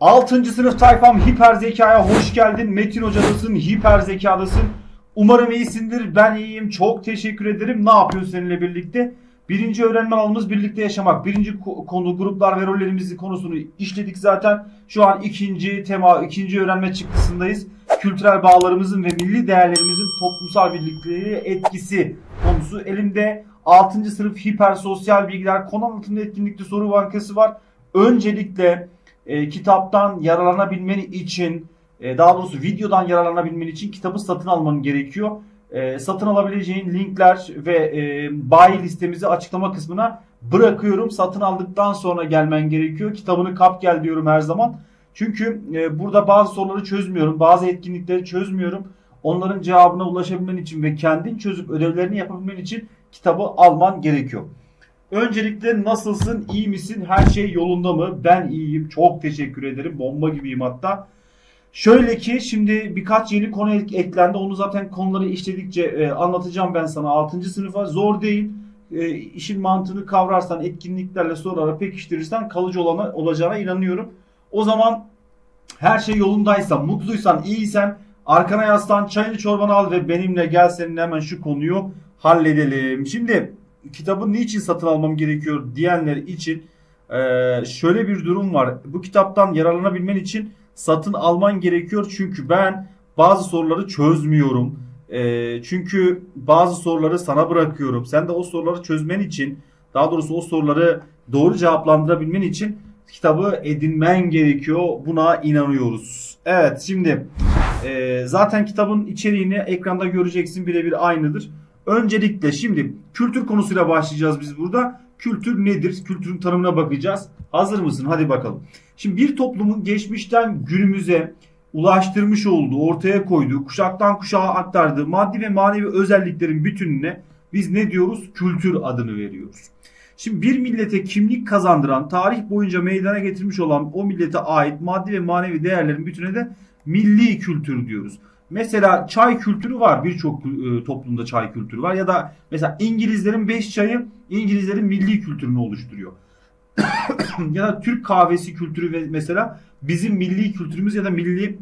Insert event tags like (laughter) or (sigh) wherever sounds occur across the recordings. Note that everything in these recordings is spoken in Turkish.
6. sınıf tayfam hiper zekaya hoş geldin. Metin hocadasın, hiper zekadasın. Umarım iyisindir. Ben iyiyim. Çok teşekkür ederim. Ne yapıyoruz seninle birlikte? Birinci öğrenme alanımız birlikte yaşamak. Birinci ko- konu gruplar ve rollerimizi konusunu işledik zaten. Şu an ikinci tema, ikinci öğrenme çıktısındayız. Kültürel bağlarımızın ve milli değerlerimizin toplumsal birlikteliğe etkisi konusu. Elimde 6. sınıf hiper sosyal bilgiler konu anlatımlı etkinlikli soru bankası var. Öncelikle e, kitaptan yararlanabilmen için e, daha doğrusu videodan yararlanabilmen için kitabı satın alman gerekiyor. E, satın alabileceğin linkler ve e, bayi listemizi açıklama kısmına bırakıyorum. Satın aldıktan sonra gelmen gerekiyor. Kitabını kap gel diyorum her zaman. Çünkü e, burada bazı soruları çözmüyorum. Bazı etkinlikleri çözmüyorum. Onların cevabına ulaşabilmen için ve kendin çözüp ödevlerini yapabilmen için kitabı alman gerekiyor. Öncelikle nasılsın? İyi misin? Her şey yolunda mı? Ben iyiyim. Çok teşekkür ederim. Bomba gibiyim hatta. Şöyle ki şimdi birkaç yeni konu ek- eklendi. Onu zaten konuları işledikçe e, anlatacağım ben sana. 6. sınıfa zor değil. E, işin mantığını kavrarsan, etkinliklerle sorulara pekiştirirsen kalıcı olana, olacağına inanıyorum. O zaman her şey yolundaysa, mutluysan, iyiysen arkana yaslan, çayını çorbanı al ve benimle gel seninle hemen şu konuyu halledelim. Şimdi kitabı niçin satın almam gerekiyor diyenler için eee, şöyle bir durum var. Bu kitaptan yararlanabilmen için satın alman gerekiyor. Çünkü ben bazı soruları çözmüyorum. Eee, çünkü bazı soruları sana bırakıyorum. Sen de o soruları çözmen için daha doğrusu o soruları doğru cevaplandırabilmen için kitabı edinmen gerekiyor. Buna inanıyoruz. Evet şimdi eee, zaten kitabın içeriğini ekranda göreceksin birebir aynıdır. Öncelikle şimdi kültür konusuyla başlayacağız biz burada. Kültür nedir? Kültürün tanımına bakacağız. Hazır mısın? Hadi bakalım. Şimdi bir toplumun geçmişten günümüze ulaştırmış olduğu, ortaya koyduğu, kuşaktan kuşağa aktardığı maddi ve manevi özelliklerin bütününe biz ne diyoruz? Kültür adını veriyoruz. Şimdi bir millete kimlik kazandıran, tarih boyunca meydana getirmiş olan o millete ait maddi ve manevi değerlerin bütününe de milli kültür diyoruz. Mesela çay kültürü var. Birçok e, toplumda çay kültürü var. Ya da mesela İngilizlerin 5 çayı İngilizlerin milli kültürünü oluşturuyor. (coughs) ya da Türk kahvesi kültürü ve mesela bizim milli kültürümüz ya da milli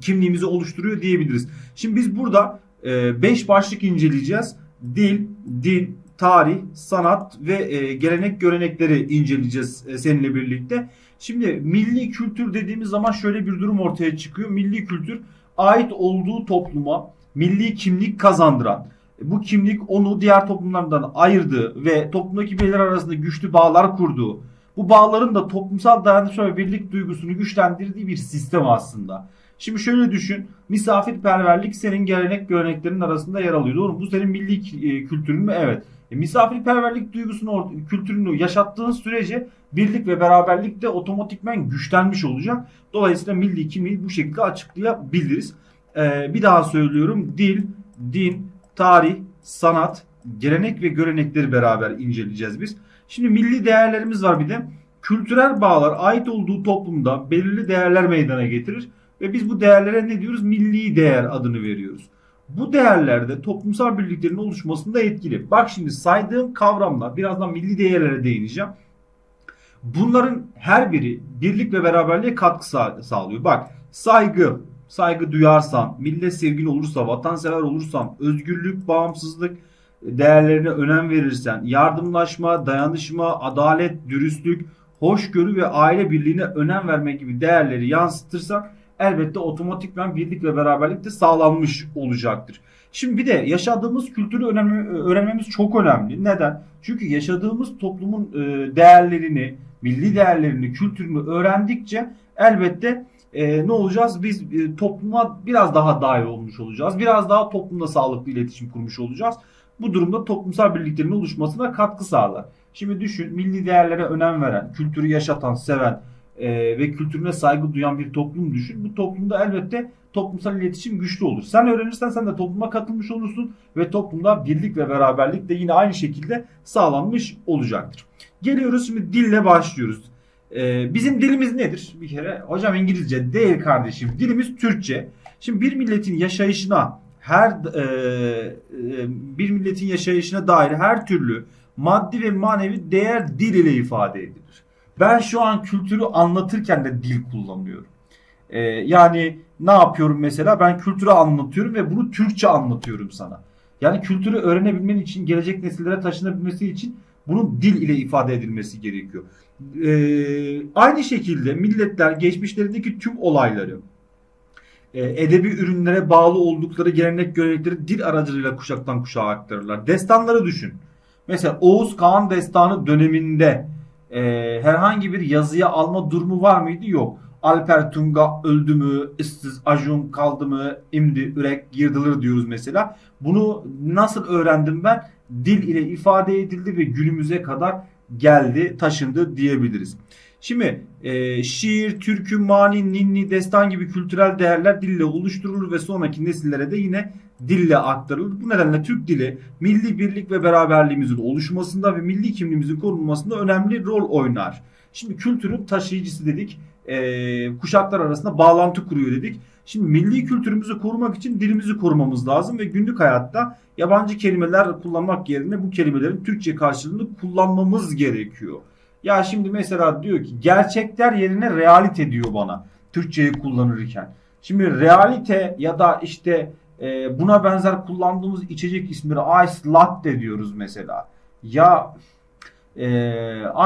kimliğimizi oluşturuyor diyebiliriz. Şimdi biz burada 5 başlık inceleyeceğiz. Dil, din, tarih, sanat ve e, gelenek görenekleri inceleyeceğiz e, seninle birlikte. Şimdi milli kültür dediğimiz zaman şöyle bir durum ortaya çıkıyor. Milli kültür ait olduğu topluma milli kimlik kazandıran, bu kimlik onu diğer toplumlardan ayırdığı ve toplumdaki bireyler arasında güçlü bağlar kurduğu, bu bağların da toplumsal dayanışma ve birlik duygusunu güçlendirdiği bir sistem aslında. Şimdi şöyle düşün, misafirperverlik senin gelenek göreneklerin arasında yer alıyor. Doğru mu? Bu senin milli e, kültürün mü? Evet. E, misafirperverlik duygusunu, kültürünü yaşattığın sürece birlik ve beraberlik de otomatikmen güçlenmiş olacak. Dolayısıyla milli kimliği bu şekilde açıklayabiliriz. Ee, bir daha söylüyorum. Dil, din, tarih, sanat, gelenek ve görenekleri beraber inceleyeceğiz biz. Şimdi milli değerlerimiz var bir de. Kültürel bağlar ait olduğu toplumda belirli değerler meydana getirir ve biz bu değerlere ne diyoruz? Milli değer adını veriyoruz. Bu değerlerde toplumsal birliklerin oluşmasında etkili. Bak şimdi saydığım kavramlar birazdan milli değerlere değineceğim. Bunların her biri birlik ve beraberliğe katkı sağ- sağlıyor. Bak saygı, saygı duyarsan, millet sevgin olursa, vatansever olursan, özgürlük, bağımsızlık değerlerine önem verirsen, yardımlaşma, dayanışma, adalet, dürüstlük, hoşgörü ve aile birliğine önem verme gibi değerleri yansıtırsak elbette otomatikman birlik ve beraberlik de sağlanmış olacaktır. Şimdi bir de yaşadığımız kültürü önemli, öğrenmemiz çok önemli. Neden? Çünkü yaşadığımız toplumun e, değerlerini, milli değerlerini, kültürünü öğrendikçe elbette e, ne olacağız? Biz e, topluma biraz daha dahil olmuş olacağız. Biraz daha toplumla sağlıklı iletişim kurmuş olacağız. Bu durumda toplumsal birliklerin oluşmasına katkı sağlar. Şimdi düşün milli değerlere önem veren, kültürü yaşatan, seven e, ve kültürüne saygı duyan bir toplum düşün. Bu toplumda elbette toplumsal iletişim güçlü olur. Sen öğrenirsen sen de topluma katılmış olursun ve toplumda birlik ve beraberlik de yine aynı şekilde sağlanmış olacaktır. Geliyoruz şimdi dille başlıyoruz. Ee, bizim dilimiz nedir? Bir kere hocam İngilizce değil kardeşim. Dilimiz Türkçe. Şimdi bir milletin yaşayışına her e, e, bir milletin yaşayışına dair her türlü maddi ve manevi değer dil ile ifade edilir. Ben şu an kültürü anlatırken de dil kullanıyorum. Ee, yani ne yapıyorum mesela? Ben kültürü anlatıyorum ve bunu Türkçe anlatıyorum sana. Yani kültürü öğrenebilmen için, gelecek nesillere taşınabilmesi için bunun dil ile ifade edilmesi gerekiyor. Ee, aynı şekilde milletler geçmişlerindeki tüm olayları, e, edebi ürünlere bağlı oldukları gelenek görenekleri dil aracılığıyla kuşaktan kuşağa aktarırlar. Destanları düşün. Mesela Oğuz Kağan Destanı döneminde e, herhangi bir yazıya alma durumu var mıydı? Yok. Alper Tunga öldü mü, ıssız Ajun kaldı mı, imdi, ürek, girdılır diyoruz mesela. Bunu nasıl öğrendim ben? Dil ile ifade edildi ve günümüze kadar geldi, taşındı diyebiliriz. Şimdi e, şiir, türkü, mani, ninni, destan gibi kültürel değerler dille oluşturulur ve sonraki nesillere de yine dille aktarılır. Bu nedenle Türk dili milli birlik ve beraberliğimizin oluşmasında ve milli kimliğimizin korunmasında önemli rol oynar. Şimdi kültürün taşıyıcısı dedik. E, kuşaklar arasında bağlantı kuruyor dedik. Şimdi milli kültürümüzü korumak için dilimizi korumamız lazım ve günlük hayatta yabancı kelimeler kullanmak yerine bu kelimelerin Türkçe karşılığını kullanmamız gerekiyor. Ya şimdi mesela diyor ki gerçekler yerine realite diyor bana Türkçeyi kullanırken. Şimdi realite ya da işte e, buna benzer kullandığımız içecek isimleri ice latte diyoruz mesela. Ya e,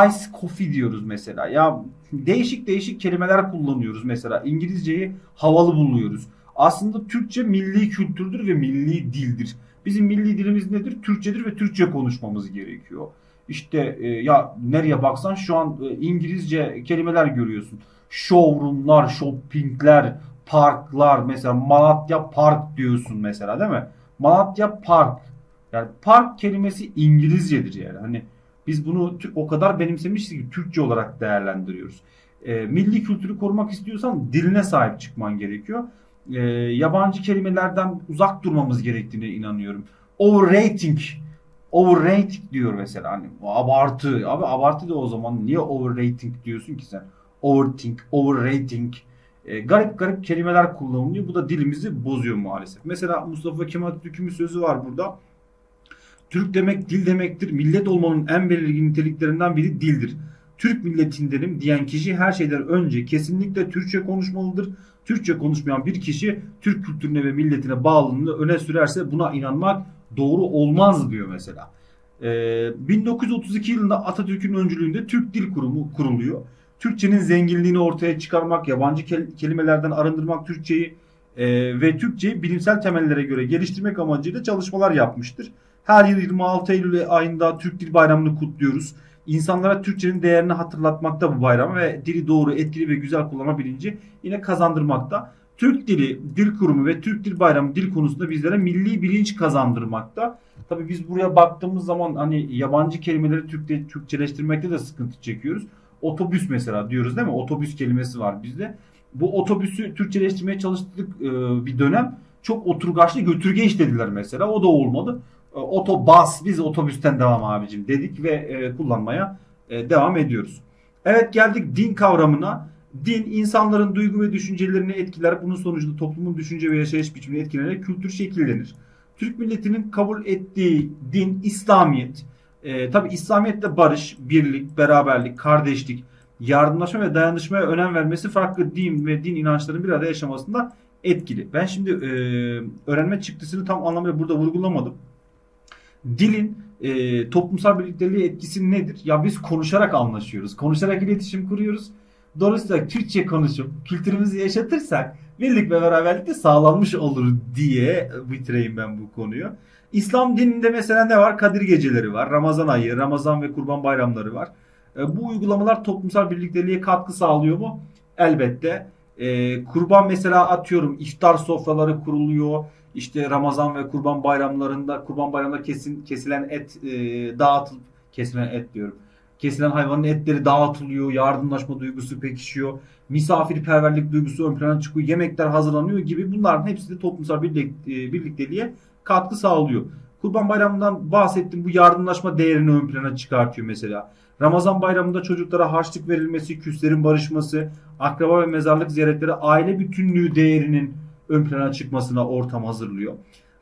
ice coffee diyoruz mesela. Ya değişik değişik kelimeler kullanıyoruz mesela. İngilizceyi havalı buluyoruz. Aslında Türkçe milli kültürdür ve milli dildir. Bizim milli dilimiz nedir? Türkçedir ve Türkçe konuşmamız gerekiyor. İşte e, ya nereye baksan şu an e, İngilizce kelimeler görüyorsun. Showroomlar, shoppingler, parklar mesela Malatya Park diyorsun mesela değil mi? Malatya Park. Yani park kelimesi İngilizcedir yani. Hani biz bunu o kadar benimsemişiz ki Türkçe olarak değerlendiriyoruz. E, milli kültürü korumak istiyorsan diline sahip çıkman gerekiyor. E, yabancı kelimelerden uzak durmamız gerektiğine inanıyorum. Overrating overrating diyor mesela hani abartı. Abi abartı da o zaman niye overrating diyorsun ki sen? Overthink, overrating. E, garip garip kelimeler kullanılıyor. Bu da dilimizi bozuyor maalesef. Mesela Mustafa Kemal Atatürk'ün sözü var burada. Türk demek dil demektir. Millet olmanın en belirgin niteliklerinden biri dildir. Türk milletindenim diyen kişi her şeyden önce kesinlikle Türkçe konuşmalıdır. Türkçe konuşmayan bir kişi Türk kültürüne ve milletine bağlılığını öne sürerse buna inanmak doğru olmaz diyor mesela. Ee, 1932 yılında Atatürk'ün öncülüğünde Türk Dil Kurumu kuruluyor. Türkçenin zenginliğini ortaya çıkarmak, yabancı kel- kelimelerden arındırmak Türkçeyi e, ve Türkçeyi bilimsel temellere göre geliştirmek amacıyla çalışmalar yapmıştır. Her yıl 26 Eylül ayında Türk Dil Bayramı'nı kutluyoruz. İnsanlara Türkçenin değerini hatırlatmakta bu bayram ve dili doğru, etkili ve güzel kullanma bilinci yine kazandırmakta. Türk Dili Dil Kurumu ve Türk Dil Bayramı dil konusunda bizlere milli bilinç kazandırmakta. Tabii biz buraya baktığımız zaman hani yabancı kelimeleri Türkçe, Türkçeleştirmekte de sıkıntı çekiyoruz. Otobüs mesela diyoruz değil mi? Otobüs kelimesi var bizde. Bu otobüsü Türkçeleştirmeye çalıştık e, bir dönem. Çok oturgaçlı götürge işlediler mesela. O da olmadı. E, otobas biz otobüsten devam abicim dedik ve e, kullanmaya e, devam ediyoruz. Evet geldik din kavramına. Din insanların duygu ve düşüncelerini etkiler. Bunun sonucunda toplumun düşünce ve yaşayış biçimini etkilenerek kültür şekillenir. Türk milletinin kabul ettiği din İslamiyet. Ee, Tabi İslamiyet'te barış, birlik, beraberlik, kardeşlik, yardımlaşma ve dayanışmaya önem vermesi farklı din ve din inançlarının bir arada yaşamasında etkili. Ben şimdi e, öğrenme çıktısını tam anlamıyla burada vurgulamadım. Dilin e, toplumsal birlikteliğe etkisi nedir? Ya biz konuşarak anlaşıyoruz. Konuşarak iletişim kuruyoruz. Dolayısıyla Türkçe konuşup kültürümüzü yaşatırsak birlik ve beraberlik de sağlanmış olur diye bitireyim ben bu konuyu. İslam dininde mesela ne var? Kadir geceleri var. Ramazan ayı, Ramazan ve Kurban bayramları var. E, bu uygulamalar toplumsal birlikteliğe katkı sağlıyor mu? Elbette. E, kurban mesela atıyorum iftar sofraları kuruluyor. İşte Ramazan ve Kurban bayramlarında Kurban bayramında kesin kesilen et e, dağıtılıp kesilen et diyorum. Kesilen hayvanın etleri dağıtılıyor, yardımlaşma duygusu pekişiyor, misafirperverlik duygusu ön plana çıkıyor, yemekler hazırlanıyor gibi bunların hepsi de toplumsal birlik, birlikteliğe katkı sağlıyor. Kurban Bayramı'ndan bahsettim bu yardımlaşma değerini ön plana çıkartıyor mesela. Ramazan bayramında çocuklara harçlık verilmesi, küslerin barışması, akraba ve mezarlık ziyaretleri aile bütünlüğü değerinin ön plana çıkmasına ortam hazırlıyor.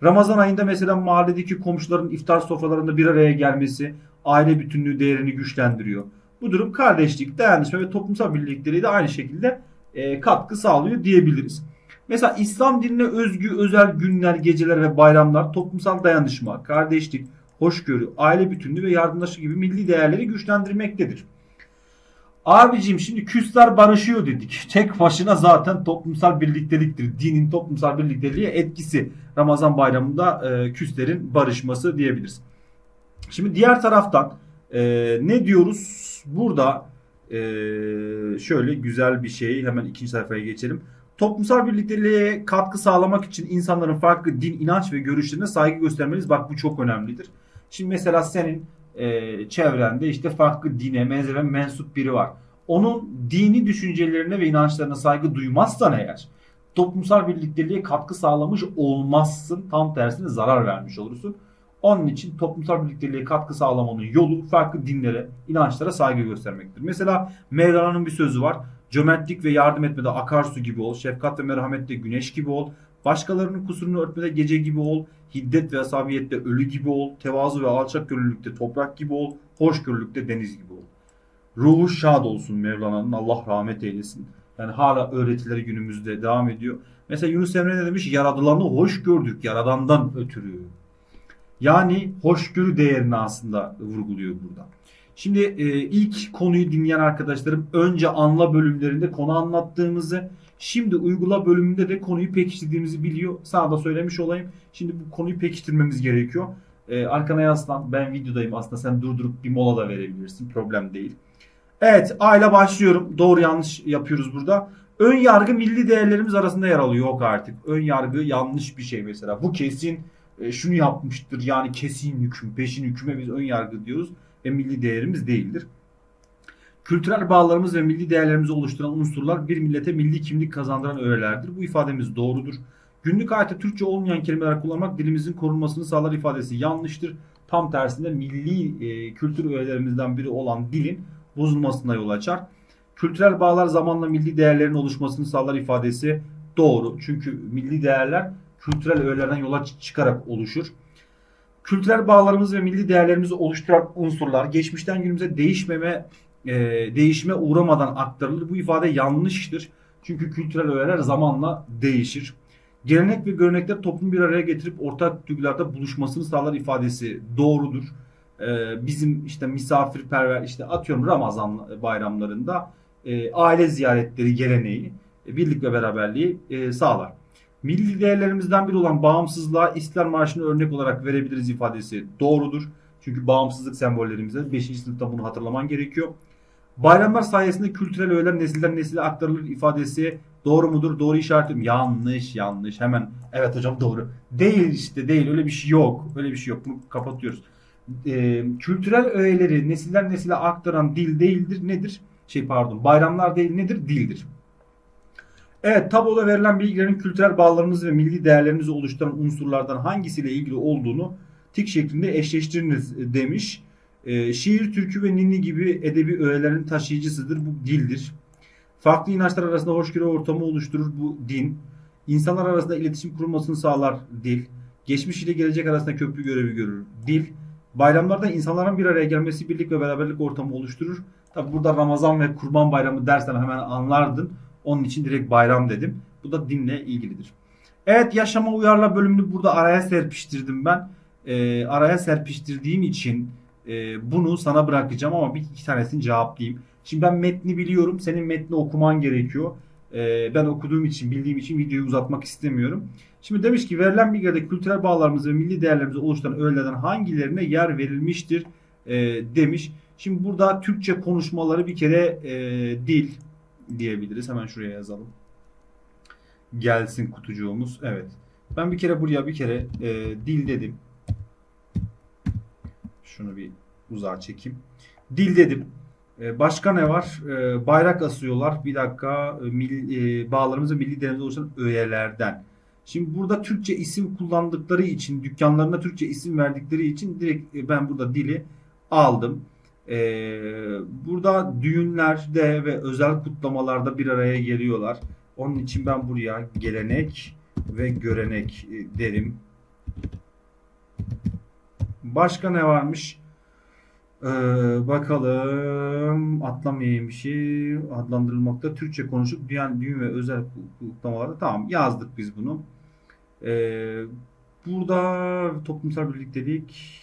Ramazan ayında mesela mahalledeki komşuların iftar sofralarında bir araya gelmesi aile bütünlüğü değerini güçlendiriyor. Bu durum kardeşlik, dayanışma ve toplumsal birlikleri de aynı şekilde e, katkı sağlıyor diyebiliriz. Mesela İslam dinine özgü özel günler, geceler ve bayramlar toplumsal dayanışma, kardeşlik, hoşgörü, aile bütünlüğü ve yardımlaşma gibi milli değerleri güçlendirmektedir. Abicim şimdi küsler barışıyor dedik. (laughs) Tek başına zaten toplumsal birlikteliktir. Dinin toplumsal birlikteliğe etkisi. Ramazan bayramında e, küslerin barışması diyebiliriz. Şimdi diğer taraftan e, ne diyoruz? Burada e, şöyle güzel bir şey hemen ikinci sayfaya geçelim. Toplumsal birlikteliğe katkı sağlamak için insanların farklı din, inanç ve görüşlerine saygı göstermeliyiz. Bak bu çok önemlidir. Şimdi mesela senin e, çevrende işte farklı dine, mezhebe mensup biri var. Onun dini düşüncelerine ve inançlarına saygı duymazsan eğer toplumsal birlikteliğe katkı sağlamış olmazsın. Tam tersine zarar vermiş olursun. Onun için toplumsal birlikteliğe katkı sağlamanın yolu farklı dinlere, inançlara saygı göstermektir. Mesela Mevlana'nın bir sözü var. Cömertlik ve yardım etmede akarsu gibi ol, şefkat ve merhamette güneş gibi ol, başkalarının kusurunu örtmede gece gibi ol, hiddet ve asabiyette ölü gibi ol, tevazu ve alçak gönüllülükte toprak gibi ol, hoşgörülükte deniz gibi ol. Ruhu şad olsun Mevlana'nın Allah rahmet eylesin. Yani hala öğretileri günümüzde devam ediyor. Mesela Yunus Emre ne demiş? Yaradılanı hoş gördük yaradandan ötürü. Yani hoşgörü değerini aslında vurguluyor burada. Şimdi e, ilk konuyu dinleyen arkadaşlarım önce anla bölümlerinde konu anlattığımızı şimdi uygula bölümünde de konuyu pekiştirdiğimizi biliyor. Sana da söylemiş olayım. Şimdi bu konuyu pekiştirmemiz gerekiyor. E, arkana yaslan ben videodayım aslında sen durdurup bir mola da verebilirsin problem değil. Evet aile başlıyorum. Doğru yanlış yapıyoruz burada. Ön yargı milli değerlerimiz arasında yer alıyor. Yok artık. Ön yargı yanlış bir şey mesela. Bu kesin e, şunu yapmıştır. Yani kesin hüküm, peşin hüküme biz ön yargı diyoruz ve milli değerimiz değildir. Kültürel bağlarımız ve milli değerlerimizi oluşturan unsurlar bir millete milli kimlik kazandıran öğelerdir. Bu ifademiz doğrudur. Günlük hayatta Türkçe olmayan kelimeler kullanmak dilimizin korunmasını sağlar ifadesi yanlıştır. Tam tersinde milli e, kültür öğelerimizden biri olan dilin bozulmasına yol açar. Kültürel bağlar zamanla milli değerlerin oluşmasını sağlar ifadesi doğru. Çünkü milli değerler kültürel öğelerden yola çıkarak oluşur. Kültürel bağlarımız ve milli değerlerimizi oluşturan unsurlar geçmişten günümüze değişmeme e, değişime uğramadan aktarılır. Bu ifade yanlıştır. Çünkü kültürel öğeler zamanla değişir. Gelenek ve görenekler toplumu bir araya getirip ortak duygularda buluşmasını sağlar ifadesi doğrudur. Ee, bizim işte misafirperver işte atıyorum Ramazan bayramlarında e, aile ziyaretleri geleneği, e, birlik ve beraberliği e, sağlar. Milli değerlerimizden biri olan bağımsızlığa İstiklal Marşı'nı örnek olarak verebiliriz ifadesi doğrudur. Çünkü bağımsızlık sembollerimizde 5. sınıfta bunu hatırlaman gerekiyor. Bayramlar sayesinde kültürel öğeler nesilden nesile aktarılır ifadesi doğru mudur? Doğru işaretim. Yanlış, yanlış. Hemen evet hocam doğru. Değil işte değil. Öyle bir şey yok. Öyle bir şey yok. Bunu kapatıyoruz. Ee, kültürel öğeleri nesilden nesile aktaran dil değildir. Nedir? Şey pardon. Bayramlar değil nedir? Dildir. Evet tabloda verilen bilgilerin kültürel bağlarımızı ve milli değerlerimizi oluşturan unsurlardan hangisiyle ilgili olduğunu tik şeklinde eşleştiriniz demiş. E, şiir, türkü ve ninni gibi edebi öğelerin taşıyıcısıdır. Bu dildir. Farklı inançlar arasında hoşgörü ortamı oluşturur. Bu din. İnsanlar arasında iletişim kurulmasını sağlar. Dil. Geçmiş ile gelecek arasında köprü görevi görür. Dil. Bayramlarda insanların bir araya gelmesi birlik ve beraberlik ortamı oluşturur. Tabi burada Ramazan ve Kurban Bayramı dersen hemen anlardın. Onun için direkt bayram dedim. Bu da dinle ilgilidir. Evet yaşama uyarla bölümünü burada araya serpiştirdim ben. Ee, araya serpiştirdiğim için e, bunu sana bırakacağım ama bir iki tanesini cevaplayayım. Şimdi ben metni biliyorum. Senin metni okuman gerekiyor. Ee, ben okuduğum için, bildiğim için videoyu uzatmak istemiyorum. Şimdi demiş ki verilen bilgilerde kültürel bağlarımızı ve milli değerlerimizi oluşturan öğelerden hangilerine yer verilmiştir e, demiş. Şimdi burada Türkçe konuşmaları bir kere e, dil diyebiliriz. Hemen şuraya yazalım. Gelsin kutucuğumuz. Evet. Ben bir kere buraya bir kere e, dil dedim. Şunu bir uzağa çekeyim. Dil dedim. E, başka ne var? E, bayrak asıyorlar. Bir dakika. E, mil, e, bağlarımızı milli değerimizi oluşturan öğelerden. Şimdi burada Türkçe isim kullandıkları için, dükkanlarına Türkçe isim verdikleri için direkt e, ben burada dili aldım. Ee, burada düğünlerde ve özel kutlamalarda bir araya geliyorlar. Onun için ben buraya gelenek ve görenek e, derim. Başka ne varmış? Ee, bakalım atlamayayım bir şey adlandırılmakta Türkçe konuşup dünya, düğün ve özel kutlamalarda tamam yazdık biz bunu. Ee, burada toplumsal birliktelik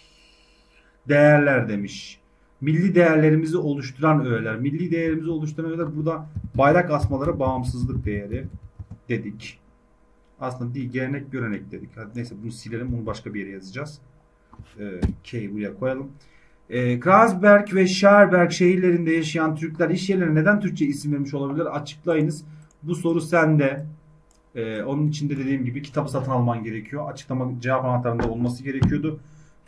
değerler demiş. Milli değerlerimizi oluşturan öğeler. Milli değerimizi oluşturan öğeler burada bayrak asmaları bağımsızlık değeri dedik. Aslında değil gelenek görenek dedik. Hadi neyse bunu silelim bunu başka bir yere yazacağız. Ee, K'yi buraya koyalım. Ee, Kreuzberg ve Scherberg şehirlerinde yaşayan Türkler iş yerlerine neden Türkçe isim vermiş olabilir? Açıklayınız. Bu soru sende. Ee, onun için de dediğim gibi kitabı satın alman gerekiyor. Açıklama cevap anahtarında olması gerekiyordu.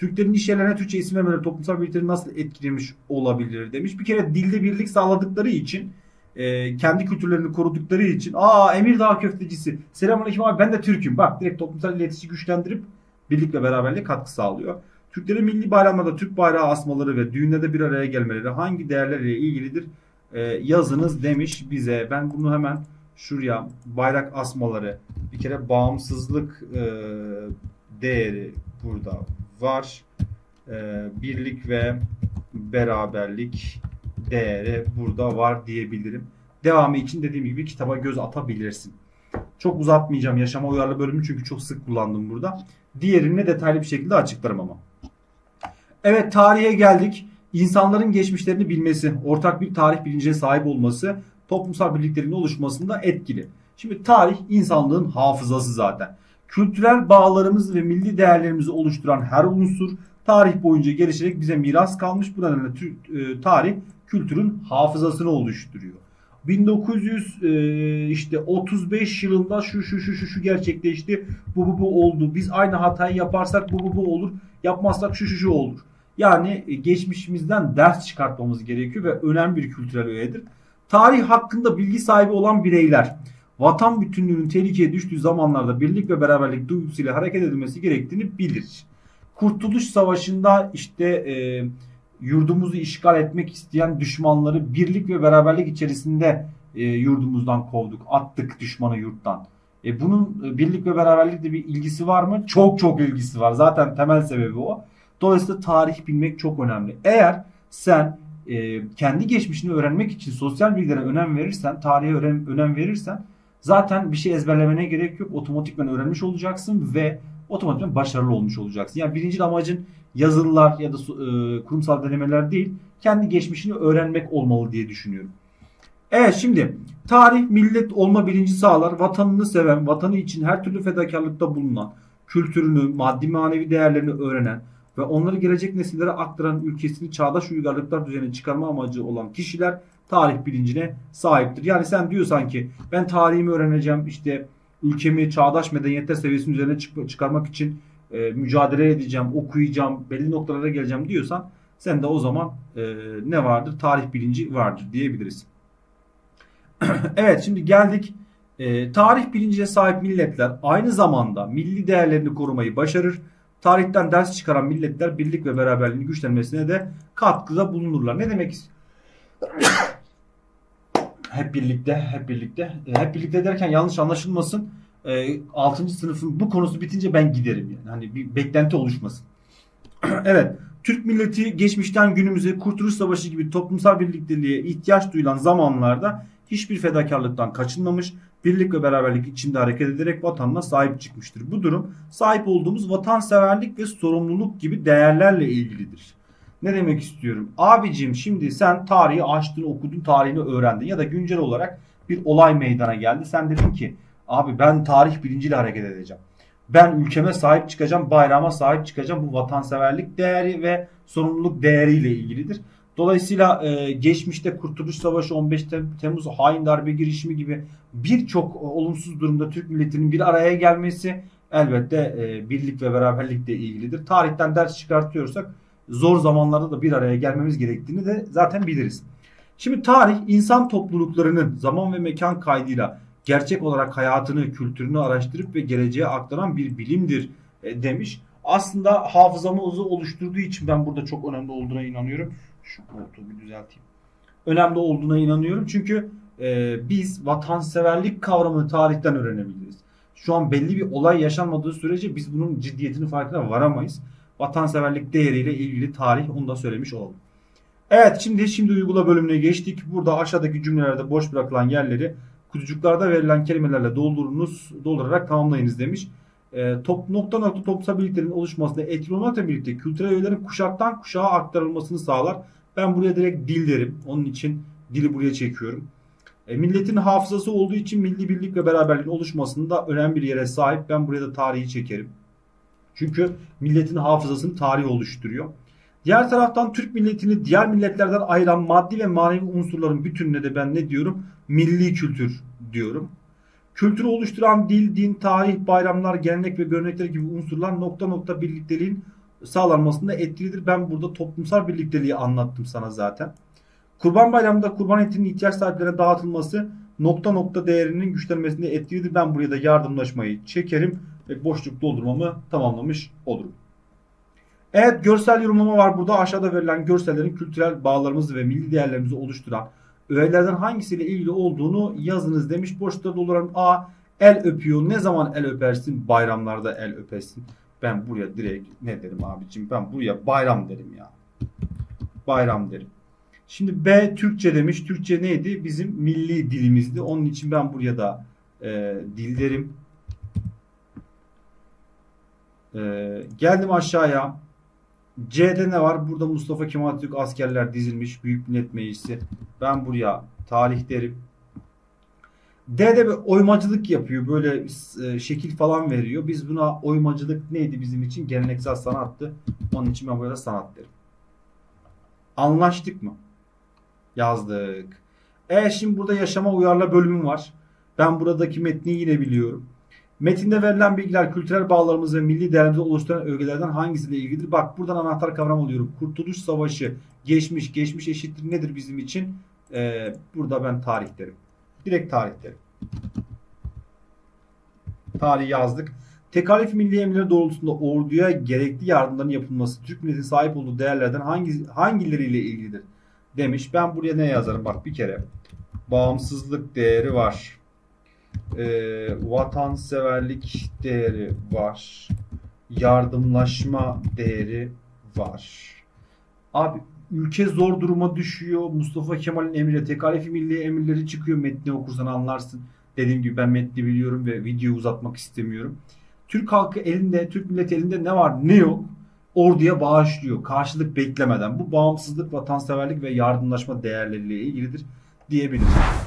Türklerin iş yerlerine Türkçe isim vermeleri toplumsal birlikleri nasıl etkilemiş olabilir demiş. Bir kere dilde birlik sağladıkları için e, kendi kültürlerini korudukları için aa Emirdağ köftecisi selamünaleyküm abi ben de Türk'üm. Bak direkt toplumsal iletişimi güçlendirip birlik ve beraberliğe katkı sağlıyor. Türklerin milli bayramlarda Türk bayrağı asmaları ve düğünlerde bir araya gelmeleri hangi değerlerle ilgilidir? Ee, yazınız demiş bize. Ben bunu hemen şuraya bayrak asmaları bir kere bağımsızlık e, değeri burada var. E, birlik ve beraberlik değeri burada var diyebilirim. Devamı için dediğim gibi kitaba göz atabilirsin. Çok uzatmayacağım yaşama uyarlı bölümü çünkü çok sık kullandım burada. Diğerini detaylı bir şekilde açıklarım ama. Evet tarihe geldik. İnsanların geçmişlerini bilmesi, ortak bir tarih bilincine sahip olması toplumsal birliklerin oluşmasında etkili. Şimdi tarih insanlığın hafızası zaten. Kültürel bağlarımız ve milli değerlerimizi oluşturan her unsur tarih boyunca gelişerek bize miras kalmış. Bu nedenle e, tarih kültürün hafızasını oluşturuyor. 1900 e, işte 35 yılında şu şu şu şu şu gerçekleşti. Bu bu bu oldu. Biz aynı hatayı yaparsak bu bu bu olur. Yapmazsak şu şu şu olur. Yani e, geçmişimizden ders çıkartmamız gerekiyor ve önemli bir kültürel öğedir. Tarih hakkında bilgi sahibi olan bireyler vatan bütünlüğünün tehlikeye düştüğü zamanlarda birlik ve beraberlik duygusuyla hareket edilmesi gerektiğini bilir. Kurtuluş Savaşı'nda işte e, yurdumuzu işgal etmek isteyen düşmanları birlik ve beraberlik içerisinde e, yurdumuzdan kovduk. Attık düşmanı yurttan. E, bunun e, birlik ve beraberlikle bir ilgisi var mı? Çok çok ilgisi var. Zaten temel sebebi o. Dolayısıyla tarih bilmek çok önemli. Eğer sen e, kendi geçmişini öğrenmek için sosyal bilgilere önem verirsen, tarihe önem, önem verirsen zaten bir şey ezberlemene gerek yok. Otomatikman öğrenmiş olacaksın ve otomatikman başarılı olmuş olacaksın. Yani birinci amacın yazılılar ya da e, kurumsal denemeler değil, kendi geçmişini öğrenmek olmalı diye düşünüyorum. Evet şimdi tarih millet olma bilinci sağlar. Vatanını seven, vatanı için her türlü fedakarlıkta bulunan, kültürünü, maddi manevi değerlerini öğrenen ve onları gelecek nesillere aktaran ülkesini çağdaş uygarlıklar düzenine çıkarma amacı olan kişiler tarih bilincine sahiptir. Yani sen diyorsan ki ben tarihimi öğreneceğim işte ülkemi çağdaş medeniyetler seviyesinin üzerine çık- çıkarmak için e, mücadele edeceğim, okuyacağım, belli noktalara geleceğim diyorsan sen de o zaman e, ne vardır? Tarih bilinci vardır diyebiliriz. (clears throat) evet şimdi geldik. E, tarih bilincine sahip milletler aynı zamanda milli değerlerini korumayı başarır. Tarihten ders çıkaran milletler birlik ve beraberliğin güçlenmesine de katkıda bulunurlar. Ne demek istiyorum? Hep birlikte, hep birlikte. E, hep birlikte derken yanlış anlaşılmasın. E, 6. sınıfın bu konusu bitince ben giderim yani. Hani bir beklenti oluşmasın. (clears throat) evet. Türk milleti geçmişten günümüze Kurtuluş Savaşı gibi toplumsal birlikteliğe ihtiyaç duyulan zamanlarda hiçbir fedakarlıktan kaçınmamış, birlik ve beraberlik içinde hareket ederek vatanına sahip çıkmıştır. Bu durum sahip olduğumuz vatanseverlik ve sorumluluk gibi değerlerle ilgilidir. Ne demek istiyorum? Abicim şimdi sen tarihi açtın, okudun, tarihini öğrendin ya da güncel olarak bir olay meydana geldi. Sen dedin ki abi ben tarih bilinciyle hareket edeceğim. Ben ülkeme sahip çıkacağım, bayrama sahip çıkacağım. Bu vatanseverlik değeri ve sorumluluk değeriyle ilgilidir. Dolayısıyla e, geçmişte Kurtuluş Savaşı, 15 Tem- Temmuz hain darbe girişimi gibi birçok olumsuz durumda Türk milletinin bir araya gelmesi elbette e, birlik ve beraberlikle ilgilidir. Tarihten ders çıkartıyorsak zor zamanlarda da bir araya gelmemiz gerektiğini de zaten biliriz. Şimdi tarih insan topluluklarının zaman ve mekan kaydıyla gerçek olarak hayatını, kültürünü araştırıp ve geleceğe aktaran bir bilimdir e, demiş. Aslında hafızamızı oluşturduğu için ben burada çok önemli olduğuna inanıyorum. Şu koltuğu bir düzelteyim. Önemli olduğuna inanıyorum çünkü e, biz vatanseverlik kavramını tarihten öğrenebiliriz. Şu an belli bir olay yaşanmadığı sürece biz bunun ciddiyetini farkına varamayız. Vatanseverlik değeriyle ilgili tarih onu da söylemiş olalım. Evet şimdi şimdi uygula bölümüne geçtik. Burada aşağıdaki cümlelerde boş bırakılan yerleri kutucuklarda verilen kelimelerle doldurunuz, doldurarak tamamlayınız demiş. E, top, nokta nokta toplumsal birliklerin oluşmasında etkili olmakla birlikte kültürel öğelerin kuşaktan kuşağa aktarılmasını sağlar. Ben buraya direkt dil derim. Onun için dili buraya çekiyorum. E, milletin hafızası olduğu için milli birlik ve beraberliğin oluşmasında önemli bir yere sahip. Ben buraya da tarihi çekerim. Çünkü milletin hafızasını tarih oluşturuyor. Diğer taraftan Türk milletini diğer milletlerden ayıran maddi ve manevi unsurların bütününe de ben ne diyorum? Milli kültür diyorum. Kültürü oluşturan dil, din, tarih, bayramlar, gelenek ve görenekler gibi unsurlar nokta nokta birlikteliğin sağlanmasında etkilidir. Ben burada toplumsal birlikteliği anlattım sana zaten. Kurban Bayramı'nda kurban etinin ihtiyaç sahiplerine dağıtılması nokta nokta değerinin güçlenmesinde etkilidir. Ben buraya da yardımlaşmayı çekerim ve boşluk doldurmamı tamamlamış olurum. Evet görsel yorumlama var burada. Aşağıda verilen görsellerin kültürel bağlarımızı ve milli değerlerimizi oluşturan öğelerden hangisiyle ilgili olduğunu yazınız demiş. Boşlukta dolduran A. El öpüyor. Ne zaman el öpersin? Bayramlarda el öpersin. Ben buraya direkt ne derim abicim? Ben buraya bayram derim ya. Bayram derim. Şimdi B Türkçe demiş. Türkçe neydi? Bizim milli dilimizdi. Onun için ben buraya da e, dil derim. E, geldim aşağıya. C'de ne var? Burada Mustafa Kemal Atatürk askerler dizilmiş. Büyük Millet Meclisi. Ben buraya tarih derim. D'de bir oymacılık yapıyor. Böyle e, şekil falan veriyor. Biz buna oymacılık neydi bizim için? Geleneksel sanattı. Onun için ben buraya sanat derim. Anlaştık mı? Yazdık. E şimdi burada yaşama uyarla bölümü var. Ben buradaki metni yine biliyorum. Metinde verilen bilgiler kültürel bağlarımız ve milli değerlerimizi oluşturan ögelerden hangisiyle ilgilidir? Bak buradan anahtar kavram alıyorum. Kurtuluş Savaşı, geçmiş, geçmiş eşittir nedir bizim için? Ee, burada ben tarih derim. Direkt tarih derim. Tarih yazdık. Tekalif milli emirleri doğrultusunda orduya gerekli yardımların yapılması Türk milletin sahip olduğu değerlerden hangi, hangileriyle ilgilidir? Demiş. Ben buraya ne yazarım? Bak bir kere. Bağımsızlık değeri var e, vatanseverlik değeri var. Yardımlaşma değeri var. Abi ülke zor duruma düşüyor. Mustafa Kemal'in emriyle tekalifi milli emirleri çıkıyor. Metni okursan anlarsın. Dediğim gibi ben metni biliyorum ve videoyu uzatmak istemiyorum. Türk halkı elinde, Türk milleti elinde ne var ne yok orduya bağışlıyor. Karşılık beklemeden. Bu bağımsızlık, vatanseverlik ve yardımlaşma değerleriyle ilgilidir diyebiliriz.